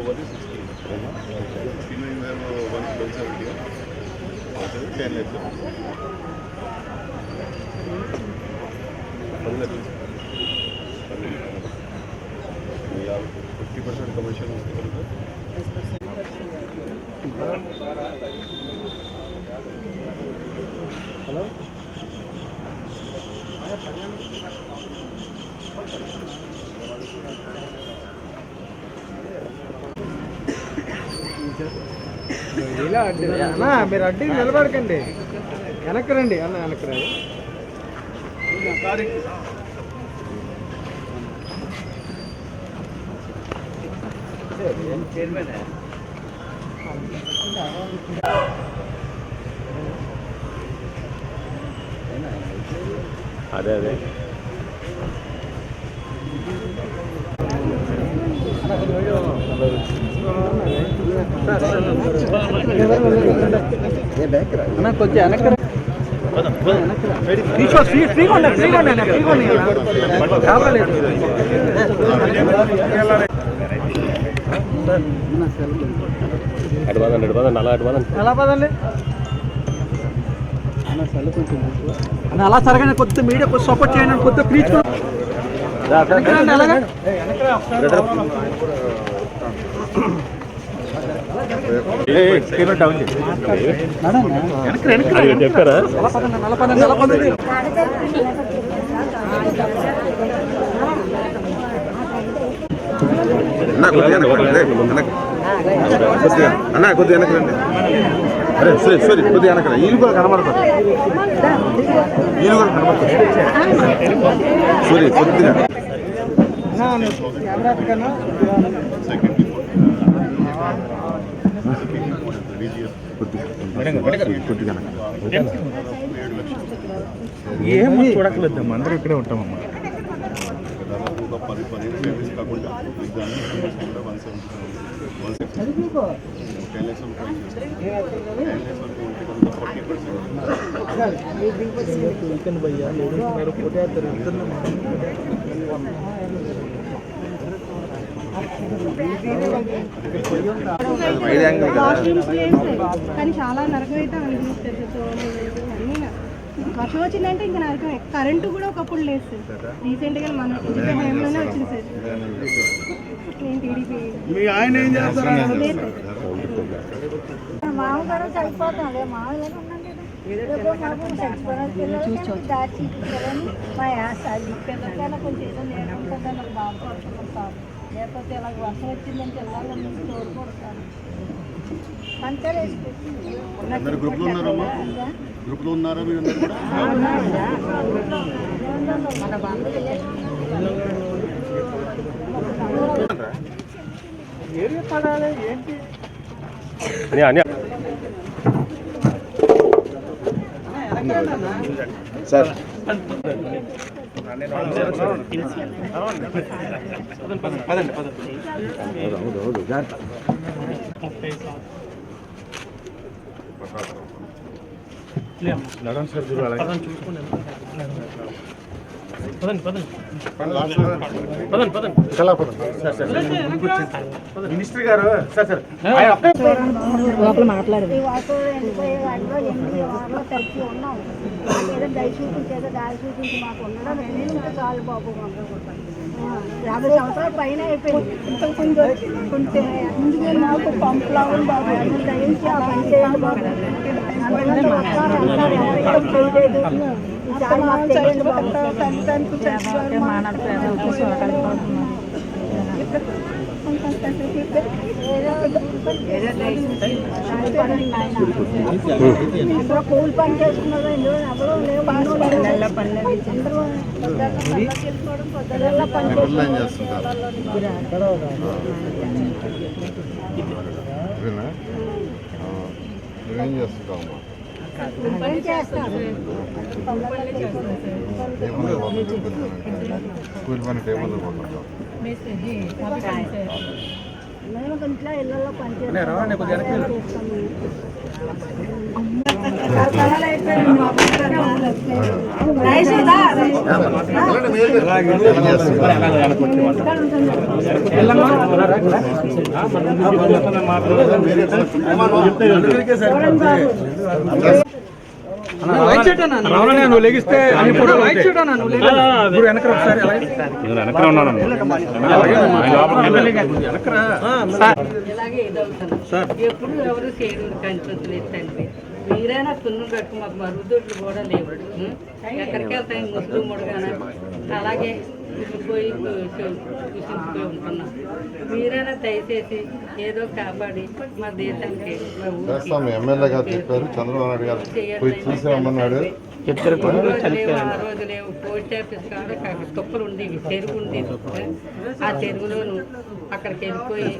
Over sixty sixteen one one seventy అవుతుంది ten లెక్క పది లక్షలు ఫిఫ్టీ పర్సెంట్ కమిషన్ వస్తుంది కనుక ఇలా అడ్డు. అన్నా మీరు అడ్డు నిలబడకండి. వెనక్కి రండి. అన్న వెనక్కి రండి. అదే అదే. కొంచెం వెనక్కి రండి. ఫ్రీగా ఫ్రీ- ఫ్రీగా ఉండండి ఫ్రీగా ఉండండి ఫ్రీగా ఉండండి కావలేదు అటు పదండి అటు పదండి అలా అటు పదండి ఎలా పదండి అన్న అలా సరగానే కొద్దిగా మీడియా కొద్దిగా సపోర్ట్ చేయండి కొద్దిగా ప్లీజ్ అలాగా చెప్పారా అలా అన్న కొద్దిగా వెనక్కి కొద్దిగా అన్న కొద్దిగా వెనక్కి రండి అరే సరే సరే కొద్దిగా వెనక్కి వీళ్ళు కూడా కనబడతారు. వీళ్ళు కూడా కనబడతారు. సూరి కొద్దిగా. కెమెరా కన్నా కొద్దిగా కొద్దిగా వెనక్కి. ఏం చూడట్లేదమ్మా అందరూ ఇక్కడే ఉంటామమ్మా. ఒక పది పదిహేను కాకుండా ఎగ్జామ్ కూడా one seventy one sixty ten lakhs ten lakhs వరకు ఉంటే కనుక ఫార్టీ పర్సెంట్ కానీ చాలా నరకం అయితే అనిపిస్తుంది. సో అన్నీ వర్షం వచ్చిందంటే ఇంకా నరకం కరెంటు కూడా ఒకప్పుడు లేదు. సార్ రీసెంట్గా మన హయాంలోనే వచ్చింది సార్. నేను టీడీపీ? మీ ఆయన ఏం చేస్తారు? మామగారు చనిపోతాంలే మామూలుగానే ఉన్నాం మా యాస కొంచెం ఏదో నేర్చుకుంటుందని బాధపడుతున్నాం లేకపోతే ఇలా వర్షం వచ్చిందని పిల్లలని తోడుకుంటాను అంతే అందరు గ్రూప్లో ఉన్నారమ్మా గ్రూప్లో ఉన్నారా మీరు అందరు కూడా? మన బంధువులు ఏరియా పడాలి ఏంటి అని అని సార్. మినిస్టర్ గారు సార్ సార్ ఆయన ఒక్క మాకు ఏదో దయ చూపించి ఏదో దారి చూపించి మాకు ఉండడం ఎన్ని చాలు బాబు యాభై సంవత్సరాల పైన అయిపోయింది. అందుకే మాకు పంపులా బాబు. అందరూ దయించి ఆ పని చేయండి బాబు. చేయలేదు. ఈసారి మాకు తెలియదు బాబు. కూలి పని చేసుకున్నారు ఇందులో పని చేస్తుంటావు పని టేబుల్ పోతుంటావు మేము ఇంట్లో ఇళ్ళల్లో పనిచేస్తాం లైట్ షర్ట్ అన్న రావణనే నువ్వు లెగిస్తే అన్ని ఫోటోలు. ఇప్పుడు ఒకసారి ఎప్పుడు ఎవరు చేయడం కనిపించలేదు తండ్రి మీరైనా సున్ను కట్టు మాకు మరుగుదొడ్లు కూడా లేవు? ఎక్కడికి వెళ్తాయి ముస్లిం ముడగాన? అలాగే. పోయి కూర్చుంటుపోయి ఉంటున్నాం మీరైనా దయచేసి ఏదో కాపాడి మా దేశానికి మా ఊరికి చేస్తాం ఎమ్మెల్యే గారు చెప్పారు చంద్రబాబు నాయుడు గారు పోయి చూసి రమ్మన్నాడు. ఈ రోజు లేవు ఆ రోజు లేవు. పోస్ట్ ఆఫీస్ కాడ కాక తుప్పలు ఉండేవి చెరువు ఉండేది. ఆ చెరువులోను అక్కడికి వెళ్ళిపోయి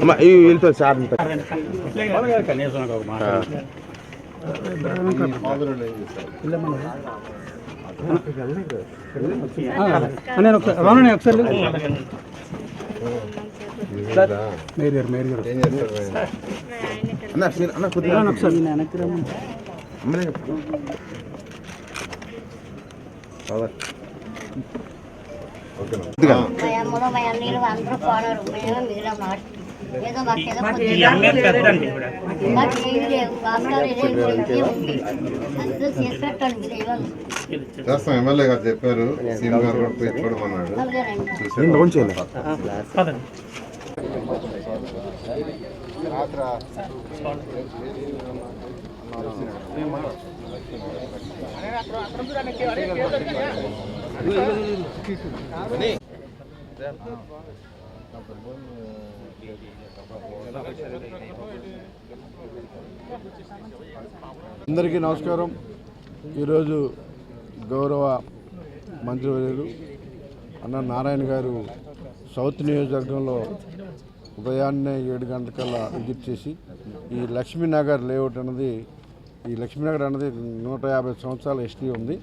అమ్మ ఈ వీళ్ళతో సార్ కనీసం ఒక మాట నేను ఒకసారి రాను ఒకసారి మేరీ గారు మేరీ గారు అన్న అన్న ఒకసారి నేను పవర్. చేస్తాం. ఎమ్మెల్యే గారు చెప్పారు. సీఎం గారు కూడా పోయి చూడమన్నాడు. అలాగేనండి అందరికీ నమస్కారం. ఈరోజు గౌరవ మంత్రివర్యులు అన్న నారాయణ గారు సౌత్ నియోజకవర్గంలో ఉదయాన్నే ఏడు గంటలకల్లా విజిట్ చేసి ఈ లక్ష్మీనగర్ లేఅవుట్ అన్నది ఈ లక్ష్మీనగర్ అన్నది నూట యాభై సంవత్సరాల హిస్టరీ ఉంది.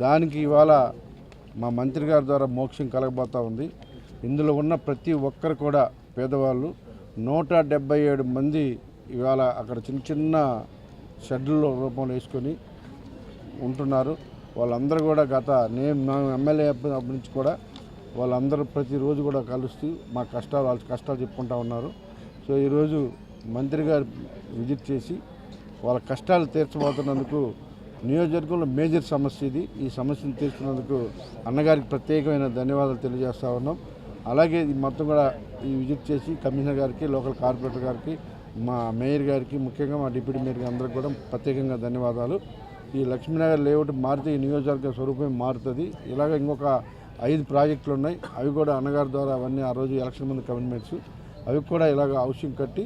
దానికి ఇవాళ మా మంత్రి గారి ద్వారా మోక్షం కలగబోతా ఉంది. ఇందులో ఉన్న ప్రతి ఒక్కరు కూడా పేదవాళ్ళు. నూట డెబ్బై ఏడు మంది ఇవాళ అక్కడ చిన్న చిన్న షెడ్ల రూపంలో వేసుకొని ఉంటున్నారు. వాళ్ళందరూ కూడా గత నేను నా ఎమ్మెల్యే అప్పటి నుంచి కూడా వాళ్ళందరూ ప్రతిరోజు కూడా కలుస్తూ మా కష్టాలు వాళ్ళ కష్టాలు చెప్పుకుంటా ఉన్నారు. సో ఈరోజు మంత్రి గారు విజిట్ చేసి వాళ్ళ కష్టాలు తీర్చబోతున్నందుకు నియోజకవర్గంలో మేజర్ సమస్య ఇది. ఈ సమస్యను తీర్చుకున్నందుకు అన్నగారికి ప్రత్యేకమైన ధన్యవాదాలు తెలియజేస్తా ఉన్నాం. అలాగే ఇది మొత్తం కూడా ఈ విజిట్ చేసి కమిషనర్ గారికి లోకల్ కార్పొరేటర్ గారికి మా మేయర్ గారికి ముఖ్యంగా మా డిప్యూటీ మేయర్ అందరికి కూడా ప్రత్యేకంగా ధన్యవాదాలు. ఈ లక్ష్మీనగర్ లేఅవుట్ మారితే ఈ నియోజకవర్గ స్వరూపం మారుతుంది. ఇలాగ ఇంకొక ఐదు ప్రాజెక్టులు ఉన్నాయి. అవి కూడా అన్నగారి ద్వారా అవన్నీ ఆ రోజు ఎలక్షన్ ముందు కమిట్మెంట్స్. అవి కూడా ఇలాగ హౌసింగ్ కట్టి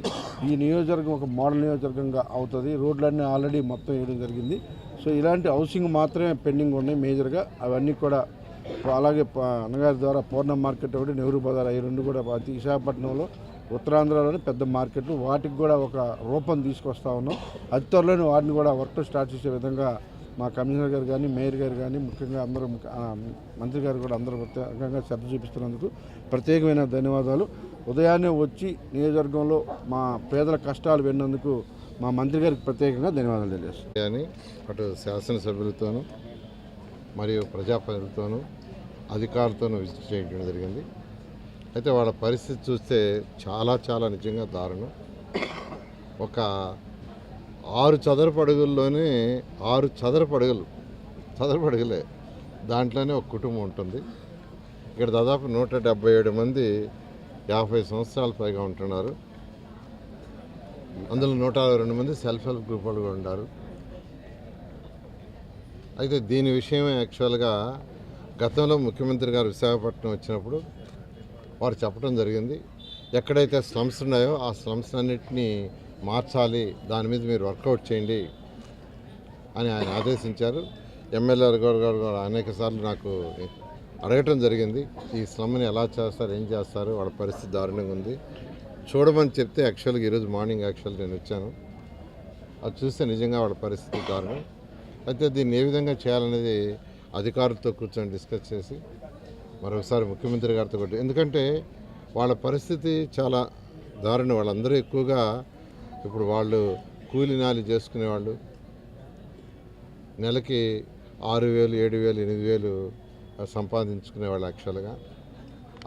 ఈ నియోజకవర్గం ఒక మోడల్ నియోజకవర్గంగా అవుతుంది. రోడ్లన్నీ ఆల్రెడీ మొత్తం వేయడం జరిగింది. సో ఇలాంటి హౌసింగ్ మాత్రమే పెండింగ్ ఉన్నాయి మేజర్గా. అవన్నీ కూడా అలాగే అన్నగారి ద్వారా పూర్ణ మార్కెట్ ఒకటి నెహ్రూ బజార్ అవి రెండు కూడా విశాఖపట్నంలో ఉత్తరాంధ్రలోని పెద్ద మార్కెట్లు. వాటికి కూడా ఒక రూపం తీసుకొస్తా ఉన్నాం. అతి త్వరలోనే వాటిని కూడా వర్క్ స్టార్ట్ చేసే విధంగా మా కమిషనర్ గారు కానీ మేయర్ గారు కానీ ముఖ్యంగా అందరూ మంత్రి గారు కూడా అందరూ ప్రత్యేకంగా శ్రద్ధ చూపిస్తున్నందుకు ప్రత్యేకమైన ధన్యవాదాలు. ఉదయాన్నే వచ్చి నియోజకవర్గంలో మా పేదల కష్టాలు విన్నందుకు మా మంత్రి గారికి ప్రత్యేకంగా ధన్యవాదాలు తెలియజేస్తాను అటు శాసనసభ్యులతోనూ మరియు ప్రజాప్రతినిధులతోనూ అధికారులతోనూ విజిట్ చేయడం జరిగింది. అయితే వాళ్ళ పరిస్థితి చూస్తే చాలా చాలా నిజంగా దారుణం. ఒక ఆరు చదరపు అడుగుల్లోనే ఆరు చదరపు అడుగులు చదరపు అడుగులే దాంట్లోనే ఒక కుటుంబం ఉంటుంది. ఇక్కడ దాదాపు నూట ఏడు మంది యాభై సంవత్సరాల పైగా ఉంటున్నారు. అందులో నూట అరవై రెండు మంది సెల్ఫ్ హెల్ప్ గ్రూప్ వాళ్ళు కూడా ఉన్నారు అయితే దీని విషయమే యాక్చువల్గా గతంలో ముఖ్యమంత్రి గారు విశాఖపట్నం వచ్చినప్పుడు వారు చెప్పడం జరిగింది ఎక్కడైతే స్లమ్స్ ఉన్నాయో ఆ స్లమ్స్ అన్నింటినీ మార్చాలి దాని మీద మీరు వర్కౌట్ చేయండి అని ఆయన ఆదేశించారు. ఎమ్మెల్యే గారు గారు కూడా అనేక సార్లు నాకు అడగటం జరిగింది ఈ స్లమ్ని ఎలా చేస్తారు ఏం చేస్తారు వాళ్ళ పరిస్థితి దారుణంగా ఉంది. చూడమని చెప్తే యాక్చువల్గా ఈరోజు మార్నింగ్ యాక్చువల్గా నేను వచ్చాను. అది చూస్తే నిజంగా వాళ్ళ పరిస్థితి కారణం అయితే దీన్ని ఏ విధంగా చేయాలనేది అధికారులతో కూర్చొని డిస్కస్ చేసి మరొకసారి ముఖ్యమంత్రి గారితో కూడా ఎందుకంటే వాళ్ళ పరిస్థితి చాలా దారుణం. వాళ్ళందరూ ఎక్కువగా ఇప్పుడు వాళ్ళు కూలి నాలి చేసుకునేవాళ్ళు నెలకి ఆరు వేలు ఏడు వేలు ఎనిమిది వేలు సంపాదించుకునేవాళ్ళు యాక్చువల్గా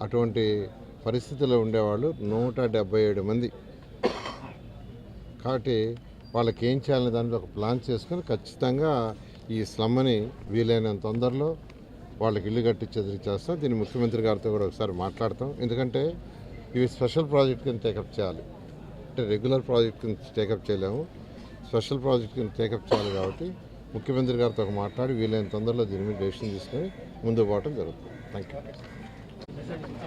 అటువంటి పరిస్థితిలో ఉండేవాళ్ళు నూట డెబ్బై ఏడు మంది. కాబట్టి వాళ్ళకి ఏం చేయాలనే దాని ఒక ప్లాన్ చేసుకొని ఖచ్చితంగా ఈ స్లమ్ని వీలైనంత తొందరలో వాళ్ళకి ఇల్లు కట్టించేది చేస్తాం. దీన్ని ముఖ్యమంత్రి గారితో కూడా ఒకసారి మాట్లాడతాం. ఎందుకంటే ఇవి స్పెషల్ ప్రాజెక్ట్ కింద టేకప్ చేయాలి. అంటే రెగ్యులర్ ప్రాజెక్ట్ కింద టేకప్ చేయలేము. స్పెషల్ ప్రాజెక్ట్ కింద టేకప్ చేయాలి కాబట్టి ముఖ్యమంత్రి గారితో ఒక మాట్లాడి వీలైన తొందరలో దీని మీద డెసిషన్ తీసుకొని ముందు పోవటం జరుగుతుంది. థ్యాంక్ యూ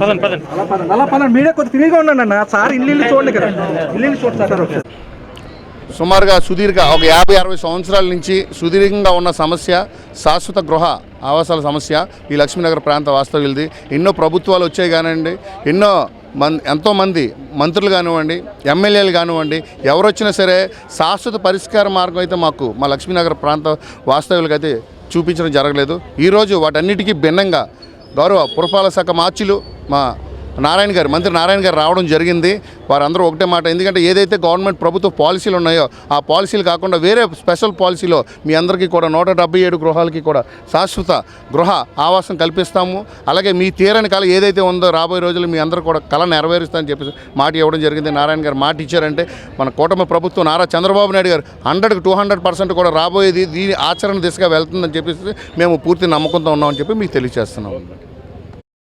పదండి పదండి. అలా పదండి అలా పదండి మీడియా కొద్ది ఫ్రీగా ఉండండి అన్న. సార్ ఇల్లు ఇల్లు చూడండి కదా. ఇల్లు ఇల్లు చూడండి సార్ ఒకసారి. సుమారుగా సుదీర్ఘ ఒక యాభై అరవై సంవత్సరాల నుంచి సుదీర్ఘంగా ఉన్న సమస్య శాశ్వత గృహ ఆవాసాల సమస్య ఈ లక్ష్మీనగర్ ప్రాంత వాస్తవ్యులది. ఎన్నో ప్రభుత్వాలు వచ్చాయి కానివ్వండి ఎన్నో మన్ ఎంతోమంది మంత్రులు కానివ్వండి ఎమ్మెల్యేలు కానివ్వండి ఎవరు వచ్చినా సరే శాశ్వత పరిష్కార మార్గం అయితే మాకు మా లక్ష్మీనగర్ ప్రాంత వాస్తవ్యులకు అయితే చూపించడం జరగలేదు. ఈరోజు వాటన్నిటికీ భిన్నంగా గౌరవ పురపాలక శాఖ మార్చులు మా నారాయణ గారు మంత్రి నారాయణ గారు రావడం జరిగింది. వారందరూ ఒకటే మాట ఎందుకంటే ఏదైతే గవర్నమెంట్ ప్రభుత్వ పాలసీలు ఉన్నాయో ఆ పాలసీలు కాకుండా వేరే స్పెషల్ పాలసీలో మీ అందరికీ కూడా నూట డెబ్బై ఏడు గృహాలకి కూడా శాశ్వత గృహ ఆవాసం కల్పిస్తాము. అలాగే మీ తీరని కళ ఏదైతే ఉందో రాబోయే రోజుల్లో మీ అందరూ కూడా కళ నెరవేరుస్తామని చెప్పేసి మాట ఇవ్వడం జరిగింది. నారాయణ గారు మాట ఇచ్చారంటే మన కూటమి ప్రభుత్వం నారా చంద్రబాబు నాయుడు గారు హండ్రెడ్కి టూ హండ్రెడ్ పర్సెంట్ కూడా రాబోయేది దీని ఆచరణ దిశగా వెళ్తుందని చెప్పేసి మేము పూర్తి నమ్మకంతో ఉన్నామని చెప్పి మీకు తెలియజేస్తున్నాం.